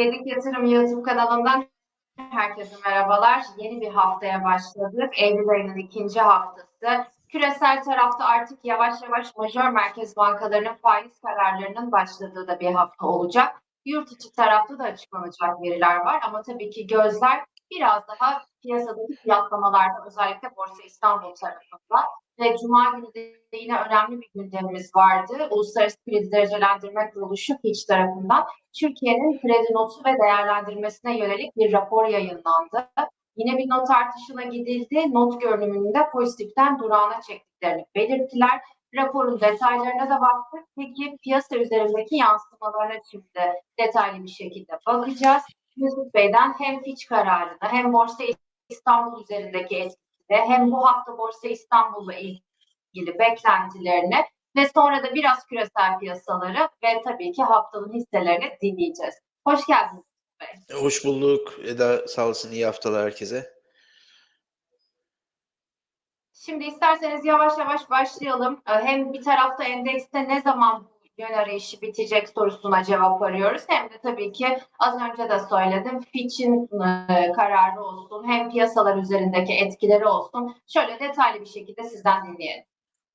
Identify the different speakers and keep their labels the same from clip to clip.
Speaker 1: Gedik Yatırım YouTube kanalından herkese merhabalar. Yeni bir haftaya başladık. Eylül ayının ikinci haftası. Küresel tarafta artık yavaş yavaş majör merkez bankalarının faiz kararlarının başladığı da bir hafta olacak. Yurt içi tarafta da açıklanacak veriler var ama tabii ki gözler biraz daha piyasadaki fiyatlamalarda özellikle Borsa İstanbul tarafında ve Cuma günü de yine önemli bir gündemimiz vardı. Uluslararası Kredi Derecelendirme Kuruluşu Fitch tarafından Türkiye'nin kredi notu ve değerlendirmesine yönelik bir rapor yayınlandı. Yine bir not artışına gidildi. Not görünümünde pozitiften durağına çektiklerini belirttiler. Raporun detaylarına da baktık. Peki piyasa üzerindeki yansımalarına şimdi detaylı bir şekilde bakacağız. Mesut Bey'den hem Fitch kararını hem Borsa İstanbul üzerindeki etkisini hem bu hafta Borsa İstanbul'la ilgili beklentilerini ve sonra da biraz küresel piyasaları ve tabii ki haftanın hisselerini dinleyeceğiz. Hoş geldiniz. Bey.
Speaker 2: Hoş bulduk Eda. Sağ olasın. İyi haftalar herkese.
Speaker 1: Şimdi isterseniz yavaş yavaş başlayalım. Ee, Hem bir tarafta endekste ne zaman yön arayışı bitecek sorusuna cevap arıyoruz. Hem de tabii ki az önce de söyledim. Fitch'in e, kararı olsun, hem piyasalar üzerindeki etkileri olsun. Şöyle detaylı bir şekilde sizden dinleyelim.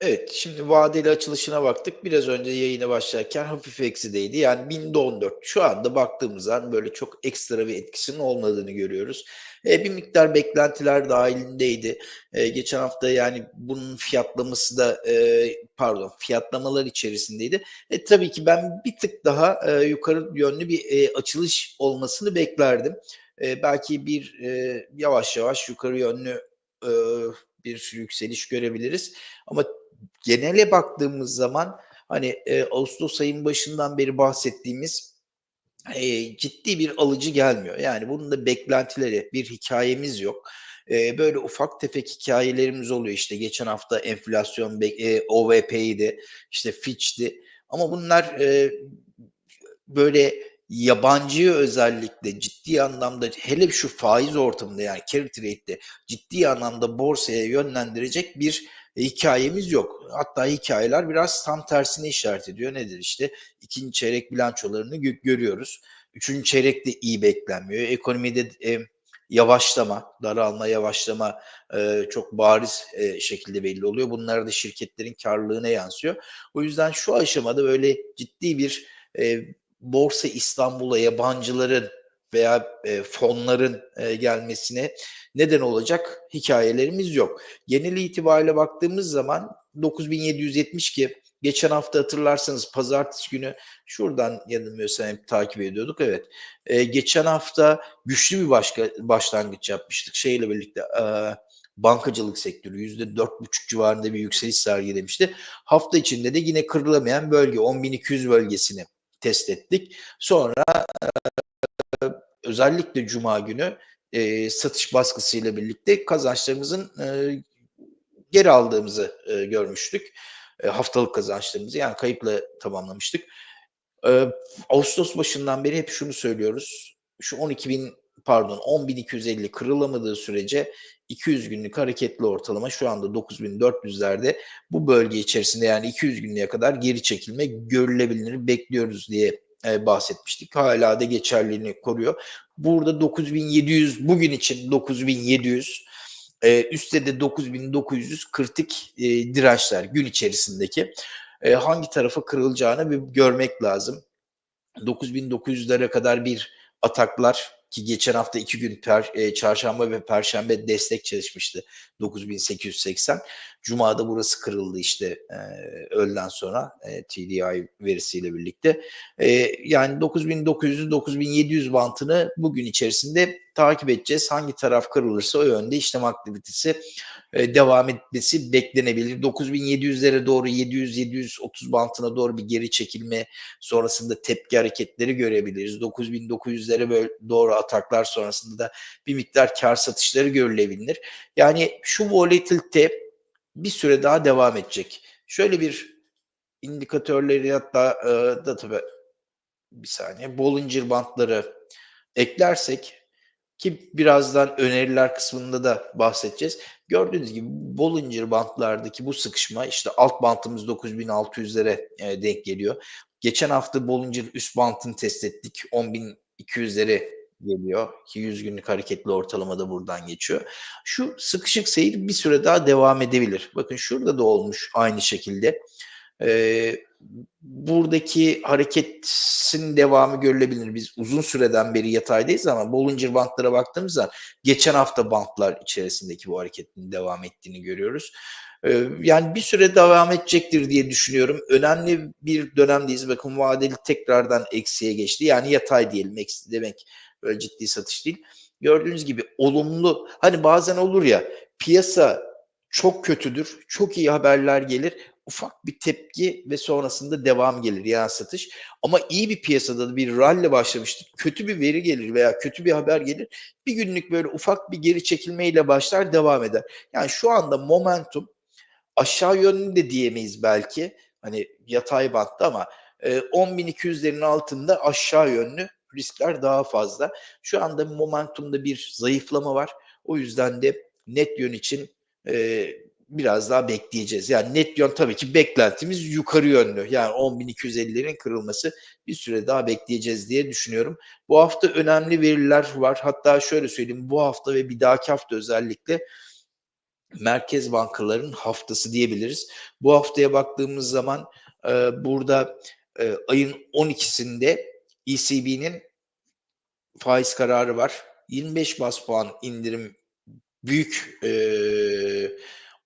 Speaker 2: Evet, şimdi vadeli açılışına baktık. Biraz önce yayına başlarken hafif eksideydi. Yani binde 14. Şu anda baktığımız an böyle çok ekstra bir etkisinin olmadığını görüyoruz. E, bir miktar beklentiler dahilindeydi. E, geçen hafta yani bunun fiyatlaması da e, pardon fiyatlamalar içerisindeydi. E, tabii ki ben bir tık daha e, yukarı yönlü bir e, açılış olmasını beklerdim. E, belki bir e, yavaş yavaş yukarı yönlü e, bir yükseliş görebiliriz. Ama genele baktığımız zaman hani e, Ağustos ayın başından beri bahsettiğimiz e, ciddi bir alıcı gelmiyor. Yani bunun da beklentileri, bir hikayemiz yok. E, böyle ufak tefek hikayelerimiz oluyor. İşte geçen hafta enflasyon e, OVP'ydi, işte Fitch'ti. Ama bunlar e, böyle yabancıyı özellikle ciddi anlamda hele şu faiz ortamında yani carry trade'de ciddi anlamda borsaya yönlendirecek bir hikayemiz yok. Hatta hikayeler biraz tam tersine işaret ediyor. Nedir işte? ikinci çeyrek bilançolarını gö- görüyoruz. Üçüncü çeyrek de iyi beklenmiyor. Ekonomide e, yavaşlama, daralma, yavaşlama e, çok bariz e, şekilde belli oluyor. Bunlar da şirketlerin karlılığına yansıyor. O yüzden şu aşamada böyle ciddi bir e, Borsa İstanbul'a yabancıların veya e, fonların e, gelmesine neden olacak hikayelerimiz yok. Genel itibariyle baktığımız zaman 9772 geçen hafta hatırlarsanız pazartesi günü şuradan yanılmıyorsam hep takip ediyorduk. Evet. E, geçen hafta güçlü bir başka, başlangıç yapmıştık. Şeyle birlikte e, bankacılık sektörü %4,5 civarında bir yükseliş sergilemişti. Hafta içinde de yine kırılamayan bölge 10.200 bölgesini test ettik. Sonra e, özellikle Cuma günü e, satış baskısıyla birlikte kazançlarımızın e, geri aldığımızı görmüştük. Haftalık kazançlarımızı yani kayıpla tamamlamıştık. Ağustos başından beri hep şunu söylüyoruz. Şu 12 bin pardon 10.250 kırılamadığı sürece 200 günlük hareketli ortalama şu anda 9.400'lerde bu bölge içerisinde yani 200 günlüğe kadar geri çekilme görülebilir bekliyoruz diye e, bahsetmiştik. Hala da geçerliliğini koruyor. Burada 9700 bugün için 9700 e, üstte de 9900 kritik e, dirençler gün içerisindeki e, hangi tarafa kırılacağını bir görmek lazım. 9900'lere kadar bir ataklar ki geçen hafta iki gün per, e, çarşamba ve perşembe destek çalışmıştı 9880. Cuma'da burası kırıldı işte e, öğleden sonra e, TDI verisiyle birlikte. E, yani 9900-9700 bantını bugün içerisinde takip edeceğiz. Hangi taraf kırılırsa o yönde işlem aktivitesi e, devam etmesi beklenebilir. 9700'lere doğru 700-730 bantına doğru bir geri çekilme sonrasında tepki hareketleri görebiliriz. 9900'lere doğru ataklar sonrasında da bir miktar kar satışları görülebilir. Yani şu volatilite bir süre daha devam edecek. Şöyle bir indikatörleri hatta e, da tabii bir saniye Bollinger bantları eklersek ki birazdan öneriler kısmında da bahsedeceğiz. Gördüğünüz gibi Bollinger bantlardaki bu sıkışma işte alt bantımız 9600'lere e, denk geliyor. Geçen hafta Bollinger üst bantını test ettik. 10.000 200'leri geliyor ki 100 günlük hareketli ortalama da buradan geçiyor. Şu sıkışık seyir bir süre daha devam edebilir. Bakın şurada da olmuş aynı şekilde. Ee, buradaki hareketin devamı görülebilir. Biz uzun süreden beri yataydayız ama Bollinger bantlara baktığımızda geçen hafta bantlar içerisindeki bu hareketin devam ettiğini görüyoruz. Ee, yani bir süre devam edecektir diye düşünüyorum. Önemli bir dönemdeyiz. Bakın vadeli tekrardan eksiye geçti. Yani yatay diyelim. Eksi demek böyle ciddi satış değil. Gördüğünüz gibi olumlu hani bazen olur ya piyasa çok kötüdür. Çok iyi haberler gelir. Ufak bir tepki ve sonrasında devam gelir yani satış. Ama iyi bir piyasada da bir rally başlamıştır. Kötü bir veri gelir veya kötü bir haber gelir. Bir günlük böyle ufak bir geri çekilmeyle başlar devam eder. Yani şu anda momentum aşağı yönlü de diyemeyiz belki. Hani yatay bantta ama e, 10.200'lerin altında aşağı yönlü riskler daha fazla. Şu anda momentumda bir zayıflama var. O yüzden de net yön için e, biraz daha bekleyeceğiz. Yani net yön tabii ki beklentimiz yukarı yönlü. Yani 10.250'lerin kırılması bir süre daha bekleyeceğiz diye düşünüyorum. Bu hafta önemli veriler var. Hatta şöyle söyleyeyim bu hafta ve bir dahaki hafta özellikle merkez bankaların haftası diyebiliriz. Bu haftaya baktığımız zaman e, burada e, ayın 12'sinde ECB'nin faiz kararı var. 25 bas puan indirim büyük e,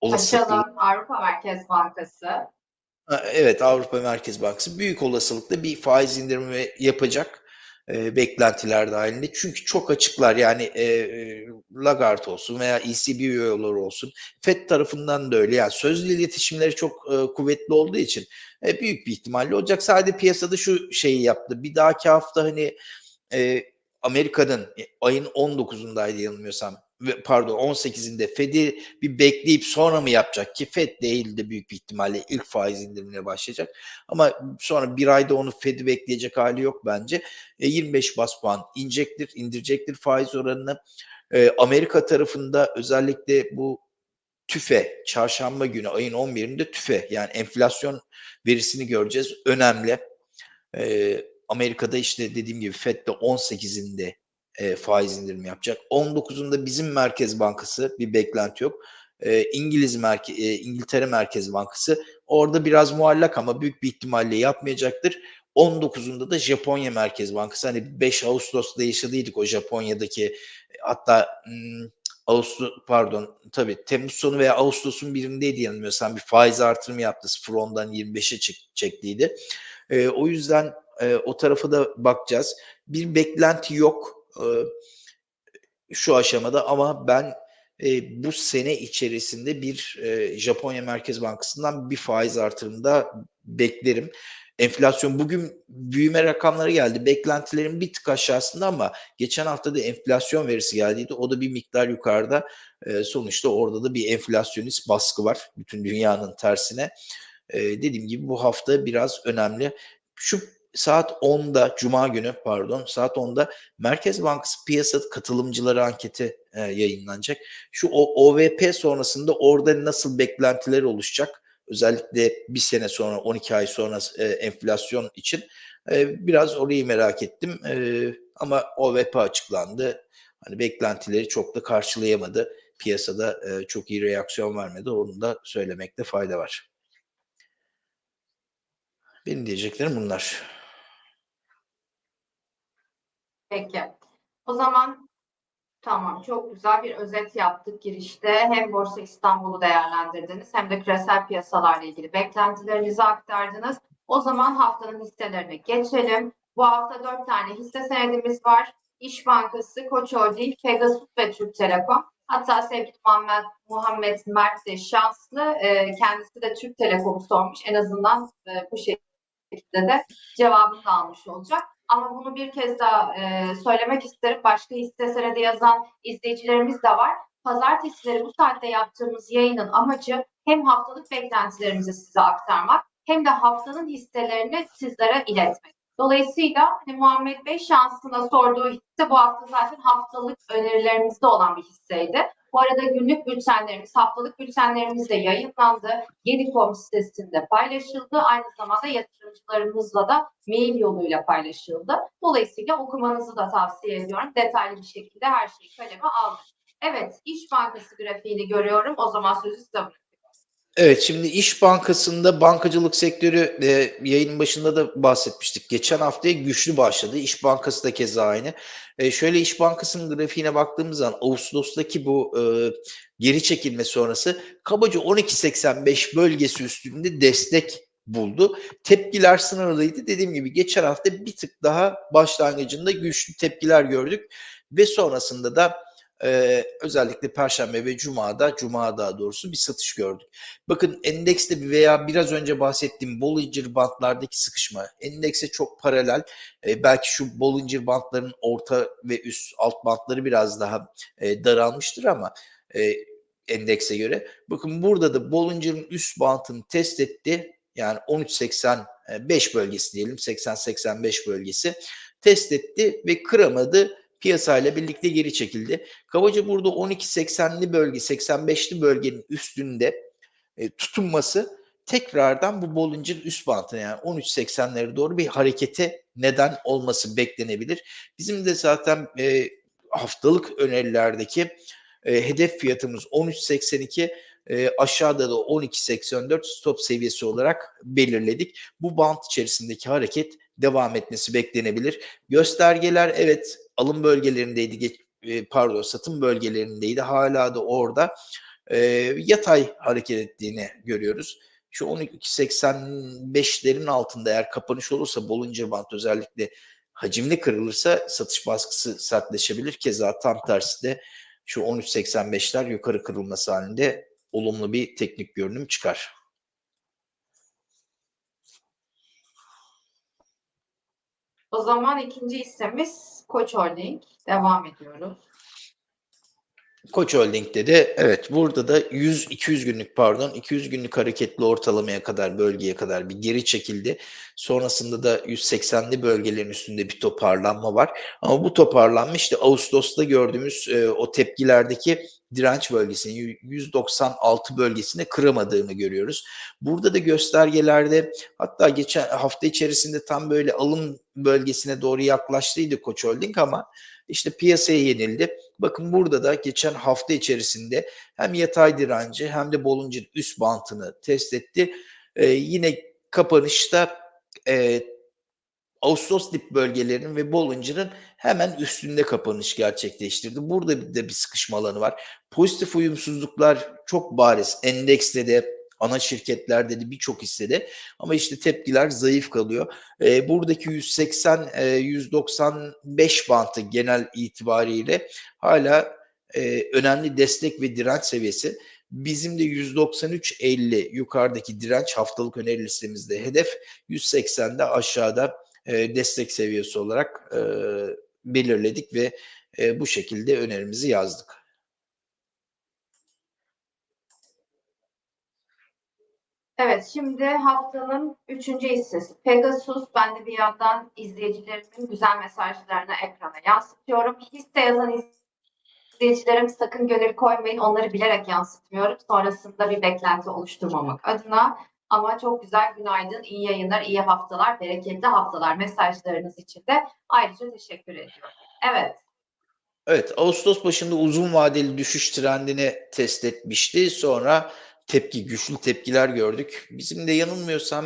Speaker 2: olasılıkla
Speaker 1: Avrupa Merkez Bankası.
Speaker 2: Ha, Evet Avrupa Merkez Bankası büyük olasılıkla bir faiz indirimi yapacak e, beklentiler dahilinde. Çünkü çok açıklar yani e, e, Lagarde olsun veya ECB üyeleri olsun FED tarafından da öyle. Yani sözlü iletişimleri çok e, kuvvetli olduğu için e, büyük bir ihtimalle olacak. Sadece piyasada şu şeyi yaptı. Bir dahaki hafta hani e, Amerika'nın e, ayın 19'undaydı yanılmıyorsam pardon 18'inde Fed'i bir bekleyip sonra mı yapacak ki Fed değil de büyük bir ihtimalle ilk faiz indirimine başlayacak. Ama sonra bir ayda onu Fed'i bekleyecek hali yok bence. E, 25 bas puan inecektir, indirecektir faiz oranını. E, Amerika tarafında özellikle bu TÜFE çarşamba günü ayın 11'inde TÜFE yani enflasyon verisini göreceğiz. Önemli. E, Amerika'da işte dediğim gibi FED de 18'inde e, faiz indirimi yapacak. 19'unda bizim Merkez Bankası bir beklenti yok. E, İngiliz Merke e, İngiltere Merkez Bankası orada biraz muallak ama büyük bir ihtimalle yapmayacaktır. 19'unda da Japonya Merkez Bankası hani 5 Ağustos'ta yaşadıydık o Japonya'daki hatta hmm, Ağustos pardon tabii Temmuz sonu veya Ağustos'un birindeydi yanılmıyorsam bir faiz artırımı yaptı 0.10'dan 25'e çek, çektiydi. E, o yüzden e, o tarafa da bakacağız. Bir beklenti yok şu aşamada ama ben e, bu sene içerisinde bir e, Japonya Merkez Bankası'ndan bir faiz artırımında beklerim. Enflasyon bugün büyüme rakamları geldi. Beklentilerin bir tık aşağısında ama geçen hafta da enflasyon verisi geldiydi. O da bir miktar yukarıda. E, sonuçta orada da bir enflasyonist baskı var. Bütün dünyanın tersine. E, dediğim gibi bu hafta biraz önemli. Şu saat 10'da Cuma günü pardon saat 10'da Merkez Bankası piyasa katılımcıları anketi e, yayınlanacak. Şu o, OVP sonrasında orada nasıl beklentiler oluşacak? Özellikle bir sene sonra 12 ay sonra e, enflasyon için e, biraz orayı merak ettim. E, ama OVP açıklandı. Hani beklentileri çok da karşılayamadı. Piyasada e, çok iyi reaksiyon vermedi. Onu da söylemekte fayda var. Benim diyeceklerim bunlar.
Speaker 1: Peki. O zaman tamam çok güzel bir özet yaptık girişte. Hem Borsa İstanbul'u değerlendirdiniz hem de küresel piyasalarla ilgili beklentilerinizi aktardınız. O zaman haftanın hisselerine geçelim. Bu hafta dört tane hisse senedimiz var. İş Bankası, Koç Holding, Pegasus ve Türk Telekom. Hatta sevgili Muhammed, Muhammed Mert de şanslı. E, kendisi de Türk Telekom'u sormuş. En azından e, bu şekilde de cevabını da almış olacak. Ama bunu bir kez daha e, söylemek isterim. Başka hisse senedi yazan izleyicilerimiz de var. Pazartesileri bu saatte yaptığımız yayının amacı hem haftalık beklentilerimizi size aktarmak hem de haftanın hisselerini sizlere iletmek. Dolayısıyla hani Muhammed Bey şansına sorduğu hisse bu hafta zaten haftalık önerilerimizde olan bir hisseydi. Bu arada günlük bültenlerimiz, haftalık bültenlerimiz de yayınlandı. Yedi.com sitesinde paylaşıldı. Aynı zamanda yatırımcılarımızla da mail yoluyla paylaşıldı. Dolayısıyla okumanızı da tavsiye ediyorum. Detaylı bir şekilde her şeyi kaleme aldık. Evet, İş Bankası grafiğini görüyorum. O zaman sözü size bırakıyorum.
Speaker 2: Evet, şimdi İş Bankası'nda bankacılık sektörü e, yayının başında da bahsetmiştik. Geçen haftaya güçlü başladı. İş Bankası da keza aynı. E, şöyle İş Bankası'nın grafiğine baktığımız zaman Ağustos'taki bu e, geri çekilme sonrası kabaca 12.85 bölgesi üstünde destek buldu. Tepkiler sınırlıydı. Dediğim gibi geçen hafta bir tık daha başlangıcında güçlü tepkiler gördük ve sonrasında da ee, özellikle Perşembe ve Cuma'da, Cuma daha doğrusu bir satış gördük. Bakın endekste veya biraz önce bahsettiğim Bollinger bantlardaki sıkışma endekse çok paralel. Ee, belki şu Bollinger bantların orta ve üst alt bantları biraz daha e, daralmıştır ama e, endekse göre. Bakın burada da Bollinger'ın üst bantını test etti. Yani 13.85 bölgesi diyelim 80-85 bölgesi test etti ve kıramadı piyasayla birlikte geri çekildi. Kabaca burada 12.80'li bölge, 85'li bölgenin üstünde e, tutunması tekrardan bu Bollinger üst bantına yani 13.80'lere doğru bir harekete neden olması beklenebilir. Bizim de zaten e, haftalık önerilerdeki e, hedef fiyatımız 13.82 e, aşağıda da 12.84 stop seviyesi olarak belirledik. Bu bant içerisindeki hareket devam etmesi beklenebilir. Göstergeler evet alım bölgelerindeydi, e, pardon satım bölgelerindeydi. Hala da orada e, yatay hareket ettiğini görüyoruz. Şu 12.85'lerin altında eğer kapanış olursa Bollinger Band özellikle hacimli kırılırsa satış baskısı sertleşebilir. Keza tam tersi de şu 13.85'ler yukarı kırılması halinde olumlu bir teknik görünüm çıkar.
Speaker 1: O zaman ikinci hissemiz Koç Holding. Devam ediyoruz.
Speaker 2: Koç Holding'de de evet burada da 100-200 günlük pardon 200 günlük hareketli ortalamaya kadar bölgeye kadar bir geri çekildi. Sonrasında da 180'li bölgelerin üstünde bir toparlanma var. Ama bu toparlanma işte Ağustos'ta gördüğümüz e, o tepkilerdeki direnç bölgesini 196 bölgesine kıramadığını görüyoruz. Burada da göstergelerde hatta geçen hafta içerisinde tam böyle alım bölgesine doğru yaklaştıydı Koç Holding ama işte piyasaya yenildi. Bakın burada da geçen hafta içerisinde hem yatay direnci hem de Bollinger üst bantını test etti. Ee, yine kapanışta e, Ağustos dip bölgelerinin ve Bollinger'ın hemen üstünde kapanış gerçekleştirdi. Burada de bir sıkışma alanı var. Pozitif uyumsuzluklar çok bariz. Endekste de ana şirketlerde de birçok hissede ama işte tepkiler zayıf kalıyor. E, buradaki 180 e, 195 bantı genel itibariyle hala e, önemli destek ve direnç seviyesi. Bizim de 193.50 yukarıdaki direnç haftalık öneri listemizde hedef 180'de aşağıda e, destek seviyesi olarak e, belirledik ve e, bu şekilde önerimizi yazdık.
Speaker 1: Evet, şimdi haftanın üçüncü hissesi Pegasus. Ben de bir yandan izleyicilerimin güzel mesajlarını ekrana yansıtıyorum. Hisse yazan izleyicilerim sakın gönül koymayın. Onları bilerek yansıtmıyorum. Sonrasında bir beklenti oluşturmamak adına. Ama çok güzel günaydın, iyi yayınlar, iyi haftalar, bereketli haftalar mesajlarınız için de ayrıca teşekkür ediyorum. Evet.
Speaker 2: Evet, Ağustos başında uzun vadeli düşüş trendini test etmişti. Sonra tepki, güçlü tepkiler gördük. Bizim de yanılmıyorsam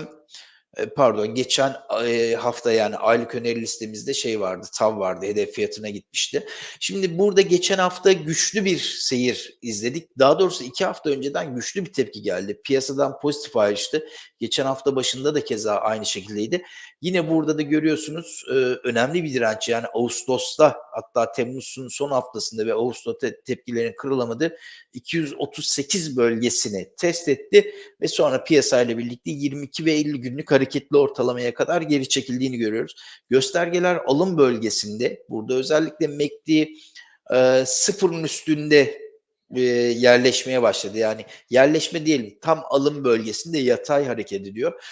Speaker 2: pardon geçen e, hafta yani aylık öneri listemizde şey vardı, tav vardı, hedef fiyatına gitmişti. Şimdi burada geçen hafta güçlü bir seyir izledik. Daha doğrusu iki hafta önceden güçlü bir tepki geldi. Piyasadan pozitif ayrıştı. Geçen hafta başında da keza aynı şekildeydi. Yine burada da görüyorsunuz e, önemli bir direnç yani Ağustos'ta hatta Temmuz'un son haftasında ve Ağustos'ta tepkilerin kırılamadı 238 bölgesini test etti ve sonra piyasayla birlikte 22 ve 50 günlük hareketli ortalamaya kadar geri çekildiğini görüyoruz. Göstergeler alım bölgesinde burada özellikle MACD e, sıfırın üstünde e, yerleşmeye başladı. Yani yerleşme diyelim tam alım bölgesinde yatay hareket ediyor.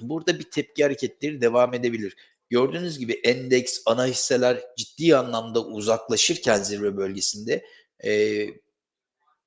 Speaker 2: burada bir tepki hareketleri devam edebilir. Gördüğünüz gibi endeks, ana hisseler ciddi anlamda uzaklaşırken zirve bölgesinde e,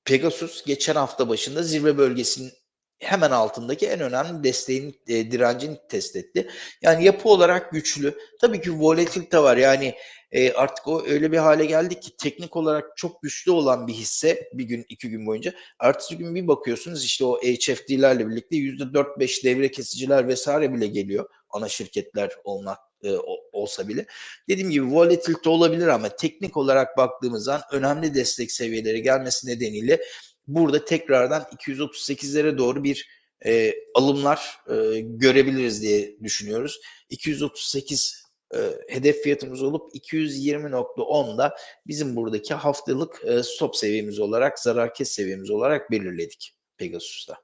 Speaker 2: Pegasus geçen hafta başında zirve bölgesinin hemen altındaki en önemli desteğin e, direncini test etti. Yani yapı olarak güçlü. Tabii ki volatilite var. Yani e, artık o öyle bir hale geldi ki teknik olarak çok güçlü olan bir hisse bir gün iki gün boyunca. Ertesi gün bir bakıyorsunuz işte o HFD'lerle birlikte %4-5 devre kesiciler vesaire bile geliyor. Ana şirketler olmak e, olsa bile. Dediğim gibi volatilite olabilir ama teknik olarak baktığımızdan önemli destek seviyeleri gelmesi nedeniyle burada tekrardan 238'lere doğru bir e, alımlar e, görebiliriz diye düşünüyoruz. 238 e, hedef fiyatımız olup 220.10'da bizim buradaki haftalık e, stop seviyemiz olarak, zarar kes seviyemiz olarak belirledik Pegasus'ta.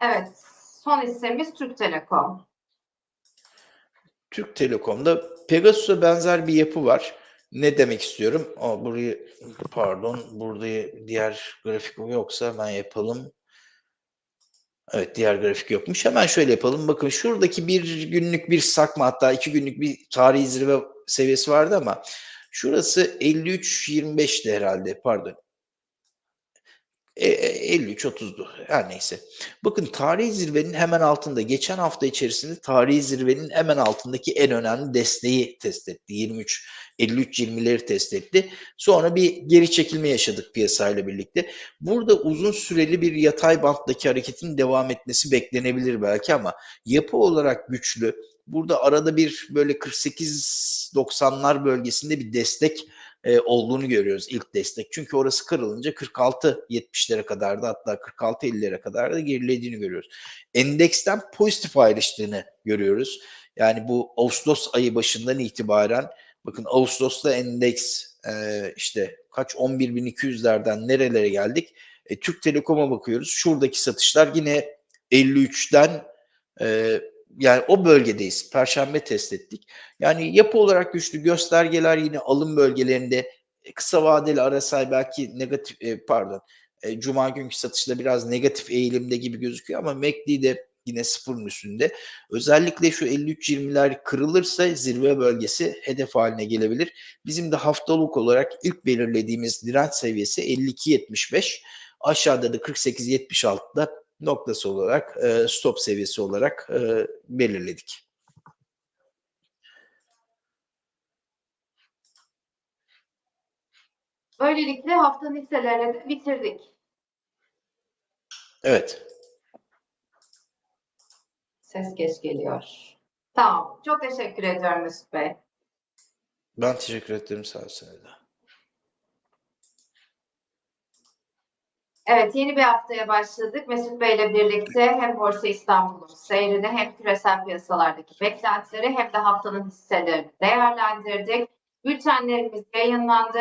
Speaker 1: Evet. Son hissemiz Türk Telekom.
Speaker 2: Türk Telekom'da Pegasus'a benzer bir yapı var. Ne demek istiyorum? Aa, burayı pardon burada diğer grafik yoksa hemen yapalım. Evet diğer grafik yokmuş. Hemen şöyle yapalım. Bakın şuradaki bir günlük bir sakma hatta iki günlük bir tarihi zirve seviyesi vardı ama şurası 53-25'ti herhalde pardon. E, e, 53-30'du her neyse. Bakın tarihi zirvenin hemen altında geçen hafta içerisinde tarihi zirvenin hemen altındaki en önemli desteği test etti. 23 53-20'leri test etti. Sonra bir geri çekilme yaşadık piyasayla birlikte. Burada uzun süreli bir yatay banttaki hareketin devam etmesi beklenebilir belki ama yapı olarak güçlü. Burada arada bir böyle 48-90'lar bölgesinde bir destek e, olduğunu görüyoruz ilk destek. Çünkü orası kırılınca 46-70'lere kadar da hatta 46-50'lere kadar da gerilediğini görüyoruz. Endeksten pozitif ayrıştığını görüyoruz. Yani bu Ağustos ayı başından itibaren bakın Ağustos'ta endeks e, işte kaç 11.200'lerden nerelere geldik? E, Türk Telekom'a bakıyoruz. Şuradaki satışlar yine 53'ten e, yani o bölgedeyiz. Perşembe test ettik. Yani yapı olarak güçlü göstergeler yine alım bölgelerinde e, kısa vadeli RSI belki negatif e, pardon e, Cuma günkü satışta biraz negatif eğilimde gibi gözüküyor ama MACD de yine sıfırın üstünde. Özellikle şu 53-20'ler kırılırsa zirve bölgesi hedef haline gelebilir. Bizim de haftalık olarak ilk belirlediğimiz direnç seviyesi 52-75. Aşağıda da 48-76'da noktası olarak e, stop seviyesi olarak e, belirledik.
Speaker 1: Böylelikle haftanın hisselerini de bitirdik.
Speaker 2: Evet.
Speaker 1: Ses geç geliyor. Tamam. Çok teşekkür ediyorum Mesut Bey.
Speaker 2: Ben teşekkür ederim sağ olun.
Speaker 1: Evet, yeni bir haftaya başladık. Mesut Bey ile birlikte hem Borsa İstanbul'un seyrini hem küresel piyasalardaki beklentileri hem de haftanın hisselerini değerlendirdik. Bültenlerimiz yayınlandı.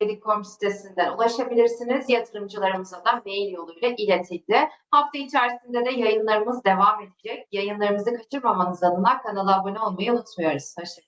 Speaker 1: Gedik.com sitesinden ulaşabilirsiniz. Yatırımcılarımıza da mail yoluyla iletildi. Hafta içerisinde de yayınlarımız devam edecek. Yayınlarımızı kaçırmamanız adına kanala abone olmayı unutmuyoruz. Hoşçakalın.